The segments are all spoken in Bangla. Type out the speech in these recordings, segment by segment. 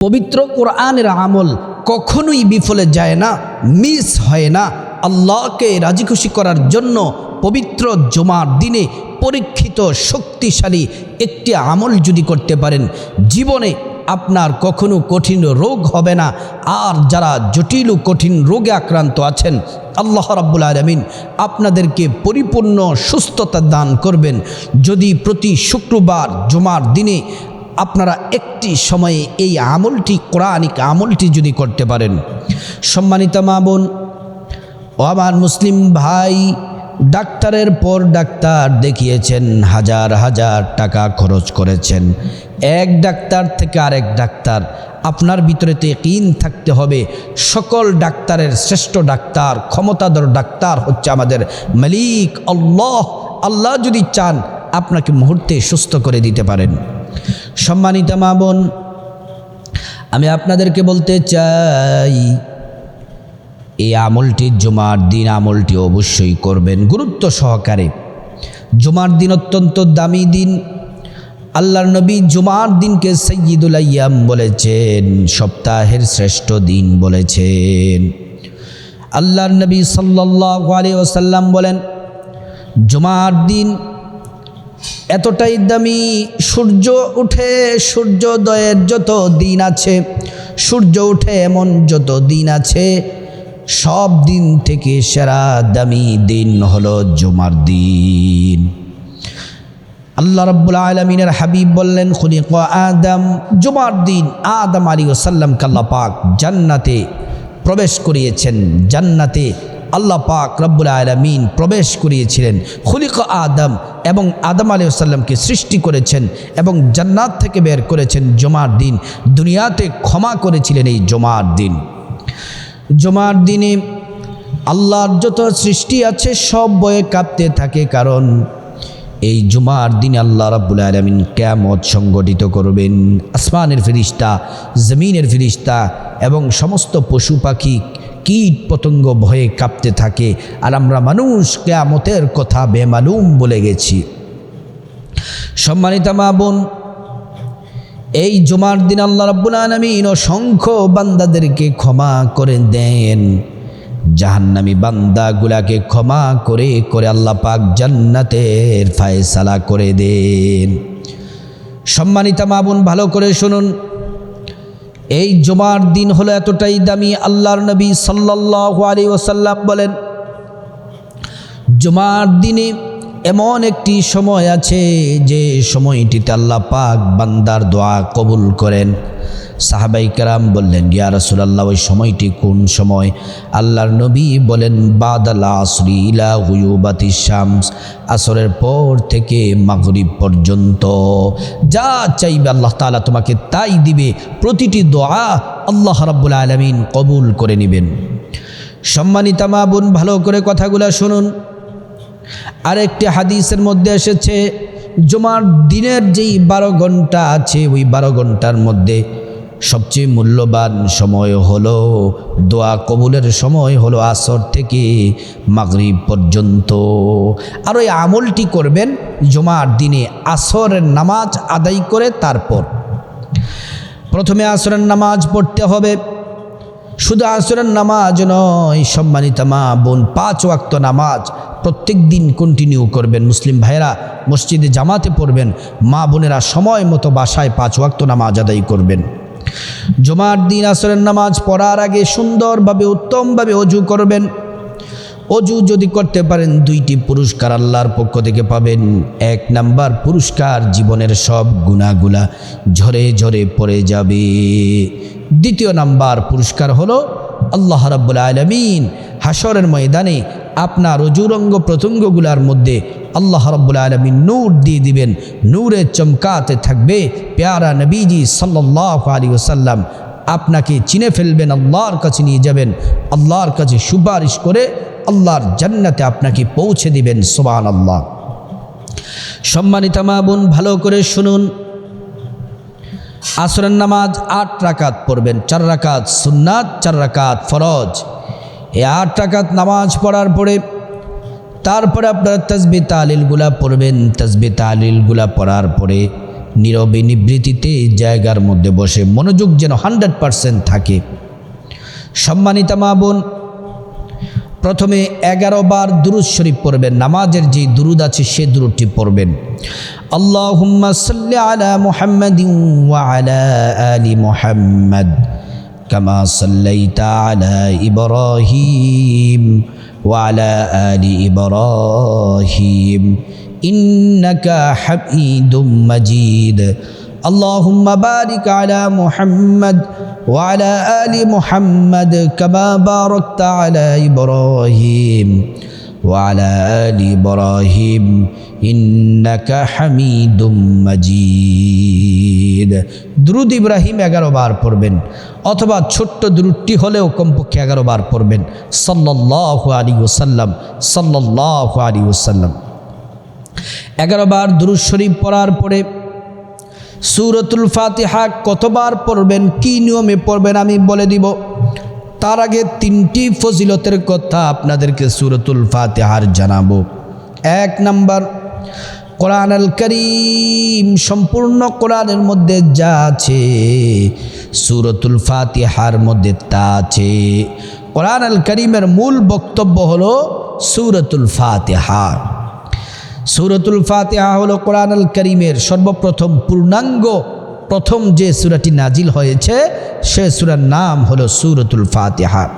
পবিত্র কোরআনের আমল কখনোই বিফলে যায় না, মিস হয় না। আল্লাহকে রাজি খুশি করার জন্য পবিত্র জমার দিনে পরীক্ষিত শক্তিশালী একটি আমল যদি করতে পারেন, জীবনে আপনার কখনো কঠিন রোগ হবে না। আর যারা জটিল কঠিন রোগে আক্রান্ত আছেন, আল্লাহ রাব্বুল আলমিন আপনাদেরকে পরিপূর্ণ সুস্থতা দান করবেন। যদি প্রতি শুক্রবার জমার দিনে আপনারা একটি সময়ে এই আমলটি, কোরআনিক আমলটি যদি করতে পারেন। সম্মানিত মা বোন, ও আমার মুসলিম ভাই, ডাক্তারের পর ডাক্তার দেখিয়েছেন, হাজার হাজার টাকা খরচ করেছেন। এক ডাক্তার থেকে আরেক ডাক্তার, আপনার ভিতরে তো কিন থাকতে হবে। সকল ডাক্তারের শ্রেষ্ঠ ডাক্তার, ক্ষমতাধর ডাক্তার হচ্ছে আমাদের মালিক আল্লাহ। আল্লাহ যদি চান, আপনাকে মুহূর্তে সুস্থ করে দিতে পারেন। সম্মানিত মা বোন, আমি আপনাদেরকে বলতে চাই, এই আমলটি জুমার দিন আমলটি অবশ্যই করবেন। গুরুত্ব সহকারে। জুমার দিন অত্যন্ত দামি দিন। আল্লাহর নবী জুমার দিনকে সৈয়দুল বলেছেন, সপ্তাহের শ্রেষ্ঠ দিন বলেছেন। আল্লাহর নবী সাল্লাহ আলী ওসাল্লাম বলেন, জুমার দিন এতটাই দামি সূর্য উঠে সূর্যোদয়ের যত দিন আছে, সূর্য উঠে এমন যত দিন আছে, সব দিন থেকে সেরা দামি দিন হলো জুমার দিন। আল্লাহ রব্বুল আলমিনের হাবিব বললেন, খুলিক আদম। জুমার দিন আদম আলী ওসাল্লাম কাল্লা পাক জান্নাতে প্রবেশ করিয়েছেন। জান্নাতে আল্লাহ পাক রব্বুল আলমিন প্রবেশ করিয়েছিলেন। খুলিক আদম এবং আদম আলী সাল্লামকে সৃষ্টি করেছেন এবং জান্নাত থেকে বের করেছেন জমার দিন। দুনিয়াতে ক্ষমা করেছিলেন এই জমার দিন। জমার দিনে আল্লাহর যত সৃষ্টি আছে সব বয়ে কাঁপতে থাকে কারণ এই জুমার দিনে আল্লাহ রাব্বুল আলমিন কেয়ামত সংগঠিত করবেন। আসমানের ফিরিস্তা, জমিনের ফিরিস্তা এবং সমস্ত পশু পাখি কীট পতঙ্গ ভয়ে কাঁপতে থাকে আর আমরা মানুষ কেয়ামতের কথা বেমালুম বলে গেছি। সম্মানিতা মা বোন, এই জুমার দিন আল্লাহ রাব্বুল আলমিন অসংখ্য বান্দাদেরকে ক্ষমা করে দেন। জাহান্নামী বান্দাগুলাকে ক্ষমা করে করে আল্লাহ পাক জান্নাতের ফায়সালা করে দেন। সম্মানিতা মা বোন, ভালো করে শুনুন। এই জমার দিন হলো এতটাই দামি আল্লাহর নবী সাল্লাহ আলী ওসাল্লাম বলেন জমার দিনে এমন একটি সময় আছে যে সময়টিতে আল্লাহ পাক বান্দার দোয়া কবুল করেন। সাহাবাই কারাম বললেন, ইয়া রসুলাল্লাহ, ওই সময়টি কোন সময়? আল্লাহর নবী বলেন, বাদাল আসরি হুয়ুবাতি শামস, আসরের পর থেকে মাগরিব পর্যন্ত। যা চাইবে আল্লাহ তাআলা তোমাকে তাই দিবে। প্রতিটি দোয়া আল্লাহ রাব্বুল আলমিন কবুল করে নেবেন। সম্মানিতা মা বোন, ভালো করে কথাগুলো শুনুন। আরেকটি হাদিসের মধ্যে এসেছে, জুমার দিনের যেই বারো ঘণ্টা আছে, ওই বারো ঘণ্টার মধ্যে সবচেয়ে মূল্যবান সময় হলো, দোয়া কবুলের সময় হলো আসর থেকে মাগরিব পর্যন্ত। আর ওই আমলটি করবেন জুমার দিনে আসরের নামাজ আদায় করে তারপর। প্রথমে আসরের নামাজ পড়তে হবে শুধু আসরের নামাজ নয়, সম্মানিত মা বোন, পাঁচ ওয়াক্ত নামাজ প্রত্যেক দিন কন্টিনিউ করবেন। মুসলিম ভাইরা মসজিদে জামাতে পড়বেন, মা বোনেরা সময় মতো বাসায় পাঁচ ওয়াক্ত নামাজ আদায় করবেন। জমার দিন আসরের নামাজ পড়ার আগে সুন্দরভাবে, উত্তমভাবে অজু করবেন। অজু যদি করতে পারেন, দুইটি পুরস্কার আল্লাহর পক্ষ থেকে পাবেন। এক নাম্বার পুরস্কার জীবনের সব গুণাগুলা ঝরে ঝরে পড়ে যাবে। দ্বিতীয় নাম্বার পুরস্কার হলো আল্লাহ রাব্বুল আলমিন হাসরের ময়দানে আপনার অজুরঙ্গ প্রত্যঙ্গগুলার মধ্যে আল্লাহ রব্বুল আলমিন নূর দিয়ে দিবেন। নূরে চমকাতে থাকবে পেয়ারা নবীজি সাল্লাহ আলী ওসাল্লাম আপনাকে চিনে ফেলবেন, আল্লাহর কাছে নিয়ে যাবেন। আল্লাহর কাছে সুপারিশ করে আল্লাহর জান্নাতে আপনাকে পৌঁছে দিবেন সোবান আল্লাহ সম্মানিত মা বোন, ভালো করে শুনুন। আসরের নামাজ আট রাকাত পড়বেন, চার রাকাত সুন্নাত, চার রাকাত ফরজ। এই আট রাকাত নামাজ পড়ার পরে তারপরে আপনারা তসবি তালিলগুলা পড়বেন। তসবি তালিলগুলা পড়ার পরে নীরবে নিবৃত্তিতে জায়গার মধ্যে বসে মনোযোগ যেন হান্ড্রেড পারসেন্ট থাকে। সম্মানিতা মা বোন প্রথমে এগারো বার দুরুদ শরীফ পড়বেন, নামাজের যে দুরুদ আছে সে দুরুদটি পড়বেন। আল্লাহুম্মা সাল্লি আলা আলা ইন্নাকা হামিদুম মাজিদ। اللهم بارك على محمد وعلى آل محمد كما باركت على إبراهيم وعلى آل إبراهيم إنك حميد مجيد দ্রুদ ইব্রাহিম এগারো বার পড়বেন অথবা ছোট্ট দ্রুদটি হলেও কমপক্ষে এগারো বার পড়বেন সাল্লাহ আলী ওসাল্লাম সাল্লাহ আলী ওসাল্লাম এগারো বার দুরুদ শরীফ পড়ার পরে সুরতুল ফাতিহা কতবার পড়বেন, কি নিয়মে পড়বেন আমি বলে দিব। তার আগে তিনটি ফজিলতের কথা আপনাদেরকে সুরতুল ফাতিহার জানাব। এক নাম্বার কোরআন আল করিম সম্পূর্ণ কোরআনের মধ্যে যা আছে, সুরতুল ফাতিহার মধ্যে তা আছে। কোরআন আল করিমের মূল বক্তব্য হলো সুরতুল ফাতিহা। সুরতুল ফাতেহা হলো কোরআন আল করিমের সর্বপ্রথম পূর্ণাঙ্গ, প্রথম যে সুরাটি নাজিল হয়েছে, সে সুরার নাম হলো সুরতুল ফাতেহা।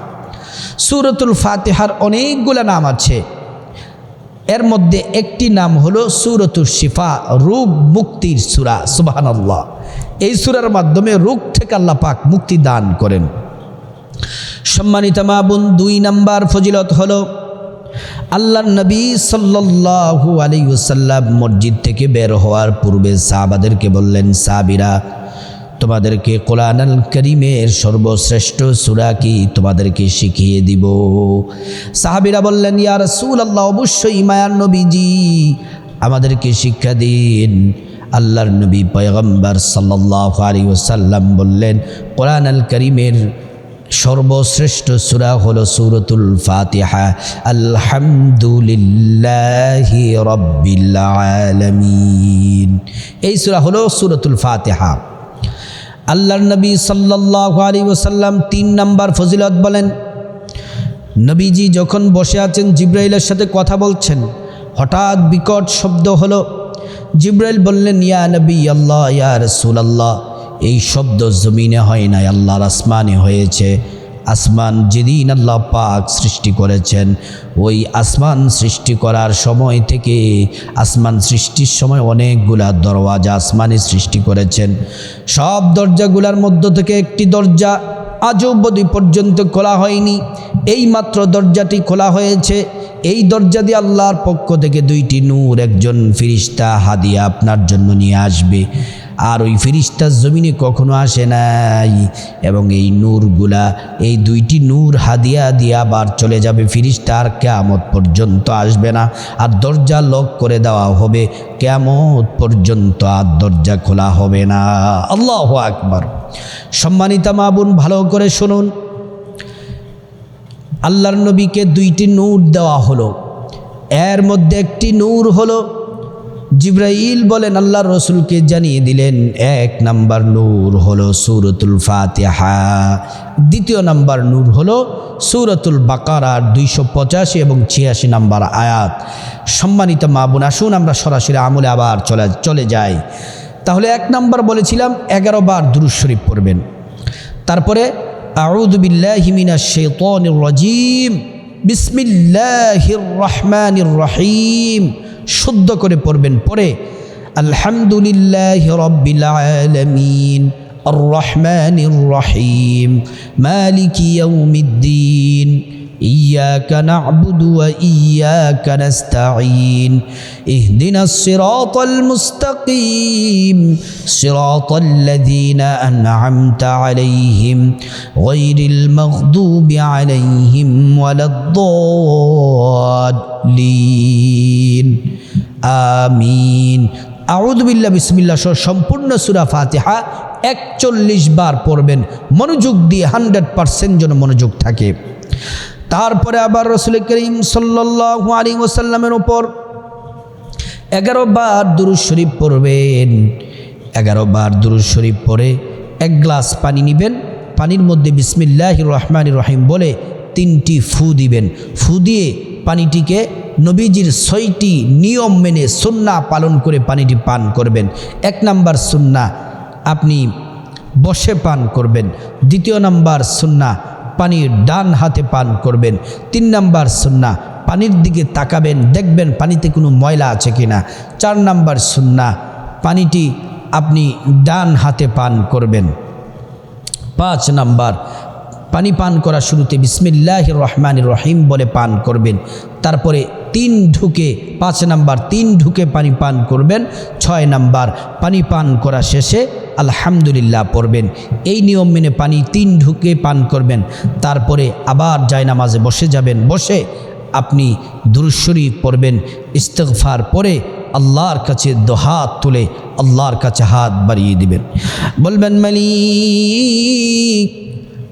সুরতুল ফাতেহার অনেকগুলো নাম আছে। এর মধ্যে একটি নাম হলো সুরতুল শিফা রোগ মুক্তির সুরা সুবাহান্লাহ এই সুরার মাধ্যমে রোগ থেকে আল্লাহ পাক মুক্তি দান করেন। সম্মানিত মাবুন দুই নাম্বার ফজিলত হলো আল্লাহ নবী সাল্লাল্লাহু আলাইহি ওয়াসাল্লাম মসজিদ থেকে বের হওয়ার পূর্বে সাহাবাদেরকে বললেন সাবিরা তোমাদেরকে কোরআন আল করিমের সর্বশ্রেষ্ঠ সূরা কি তোমাদেরকে শিখিয়ে দিব? সাহাবিরা বললেন ইয়ার সুল আল্লাহ অবশ্যই মায়ার নবীজি, আমাদেরকে শিক্ষা দিন। আল্লাহর নবী পয়গম্বর সাল্লাল্লাহু আলাইহি ওয়াসাল্লাম বললেন কোরআন আল করিমের সর্বশ্রেষ্ঠ সুরা হল সুরতুল ফাতিহা। আলহামদুলিল্লাহি রব্বিল এই সুরা হলো সুরতুল ফাতিহা। আল্লাহর নবী সাল্লাল্লাহু আলাইহি ওয়াসাল্লাম তিন নাম্বার ফজিলত বলেন, নবীজি যখন বসে আছেন, জিব্রাইলের সাথে কথা বলছেন, হঠাৎ বিকট শব্দ হলো। জিব্রাইল বললেন, ইয়া নবী আল্লাহ, ইয়া রসুল আল্লাহ এই শব্দ জমিনে হয় নাই, আল্লাহর আসমানে হয়েছে। আসমান যেদিন আল্লাহ পাক সৃষ্টি করেছেন, ওই আসমান সৃষ্টি করার সময় থেকে আসমান সৃষ্টির সময় অনেকগুলা দরওয়াজা আসমানে সৃষ্টি করেছেন। সব দরজাগুলার মধ্য থেকে একটি দরজা আজও অবধি পর্যন্ত খোলা হয়নি। এই মাত্র দরজাটি খোলা হয়েছে। এই দরজা দিয়ে আল্লাহর পক্ষ থেকে দুইটি নূর, একজন ফিরিস্তা, হাদিয়া আপনার জন্য নিয়ে আসবে। আর ওই ফিরিস্তার জমিনে কখনো আসে নাই। এবং এই নূরগুলা, এই দুইটি নূর হাদিয়া দিয়ে আবার চলে যাবে ফিরিস্তা, আর কেয়ামত পর্যন্ত আসবে না। আর দরজা লক করে দেওয়া হবে, কেয়ামত পর্যন্ত আর দরজা খোলা হবে না। আল্লাহ আকবার। সম্মানিতা মাবুন ভালো করে শুনুন। আল্লাহর নবীকে দুইটি নূর দেওয়া হলো। এর মধ্যে একটি নূর হলো জিব্রাইল বলেন আল্লাহ রসুলকে জানিয়ে দিলেন, এক নাম্বার নূর হলো সুরতুল ফাতেহা। দ্বিতীয় নাম্বার নূর হলো সুরতুল বাকারার দুইশো পঁচাশি এবং ছিয়াশি নাম্বার আয়াত। সম্মানিত মা বোন, আসুন আমরা সরাসরি আমলে আবার চলে চলে যাই। তাহলে এক নাম্বার বলেছিলাম, এগারো বার দুরুজ শরীফ পড়বেন। তারপরে আউদ বিল্লাহিমিনা শেতনির রাজিম রহিম। শুদ্ধ করে পড়বেন পরে আলহামদুলিল্লাহ রব্বিল আলামিন الرحمن الرحيم مالك يوم الدين إياك نعبد وإياك نستعين اهدنا الصراط المستقيم صراط الذين أنعمت عليهم غير المغضوب عليهم ولا الضالين আমিন। আউদুবিল্লা বিসমিল্লা সহ সম্পূর্ণ সুরা ফাতিহা একচল্লিশ বার পড়বেন। মনোযোগ দিয়ে হান্ড্রেড পারসেন্ট যেন মনোযোগ থাকে। তারপরে আবার রসুল করিম সাল্লাহ আলী ওসাল্লামের ওপর এগারো বার দুরু শরীফ পড়বেন। এগারো বার দুরুদ শরীফ পরে এক গ্লাস পানি নেবেন। পানির মধ্যে বিসমিল্লাহ রহমান রহিম বলে তিনটি ফু দিবেন। ফু দিয়ে পানিটিকে নবীজির ছয়টি নিয়ম মেনে সুন্না পালন করে পানিটি পান করবেন। এক নাম্বার সুন্না আপনি বসে পান করবেন। দ্বিতীয় নাম্বার সুন্না পানির ডান হাতে পান করবেন। তিন নাম্বার সুন্না পানির দিকে তাকাবেন, দেখবেন পানিতে কোনো ময়লা আছে কিনা। চার নাম্বার সুন্না পানিটি আপনি ডান হাতে পান করবেন। পাঁচ নাম্বার পানি পান করা শুরুতে বিসমিল্লাহ রহমান রহিম বলে পান করবেন। তারপরে তিন ঢুকে, পাঁচ নাম্বার তিন ঢুকে পানি পান করবেন। ছয় নাম্বার পানি পান করা শেষে আলহামদুলিল্লাহ পড়বেন। এই নিয়ম মেনে পানি তিন ঢুকে পান করবেন। তারপরে আবার জায়নামাজে বসে যাবেন। বসে আপনি দুরুশ্বরী পড়বেন ইস্তফার পরে আল্লাহর কাছে দোহাত তুলে আল্লাহর কাছে হাত বাড়িয়ে দিবেন। বলবেন, মালিক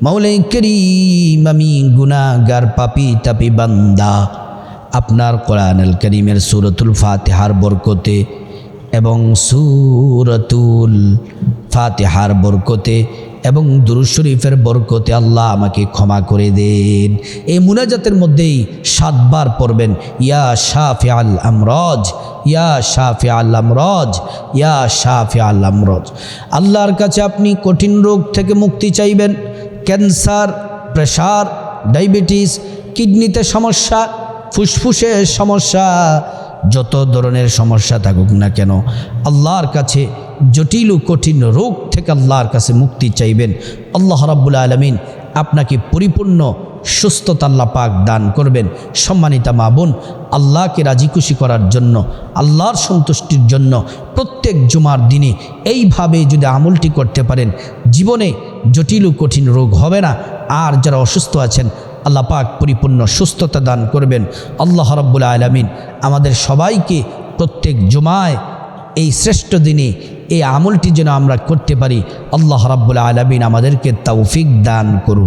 মৌলাই করিম, আমি গুনাগার পাপি তাপি বান্দা। আপনার কোরআনুল করিমের সুরতুল ফাতেহার বরকতে এবং সুরতুল ফাতেহার বরকতে এবং দুরুদ শরীফের বরকতে আল্লাহ আমাকে ক্ষমা করে দেন। এই মুনাজাতের মধ্যেই সাতবার পড়বেন, ইয়া শাফি আল আমরজ, ইয়া শাফি আল আমরজ, ইয়া শাফি আল আমরজ। আল্লাহর কাছে আপনি কঠিন রোগ থেকে মুক্তি চাইবেন ক্যান্সার, প্রেশার, ডায়াবেটিস, কিডনিতে সমস্যা ফুসফুসের সমস্যা, যত ধরনের সমস্যা থাকুক না কেন, আল্লাহর কাছে জটিল ও কঠিন রোগ থেকে আল্লাহর কাছে মুক্তি চাইবেন। আল্লাহ রাব্বুল আলমিন আপনাকে পরিপূর্ণ সুস্থতা আল্লাহ পাক দান করবেন। সম্মানিতা মা বোন, আল্লাহকে রাজি খুশি করার জন্য, আল্লাহর সন্তুষ্টির জন্য প্রত্যেক জুমার দিনে এইভাবে যদি আমলটি করতে পারেন, জীবনে জটিল ও কঠিন রোগ হবে না। আর যারা অসুস্থ আছেন, আল্লাহ পাক পরিপূর্ণ সুস্থতা দান করবেন। আল্লাহ রব্বুল আলমিন আমাদের সবাইকে প্রত্যেক জুমায় এই শ্রেষ্ঠ দিনে এই আমলটি যেন আমরা করতে পারি আল্লাহ রাব্বুল আলমিন আমাদেরকে তৌফিক দান করুন।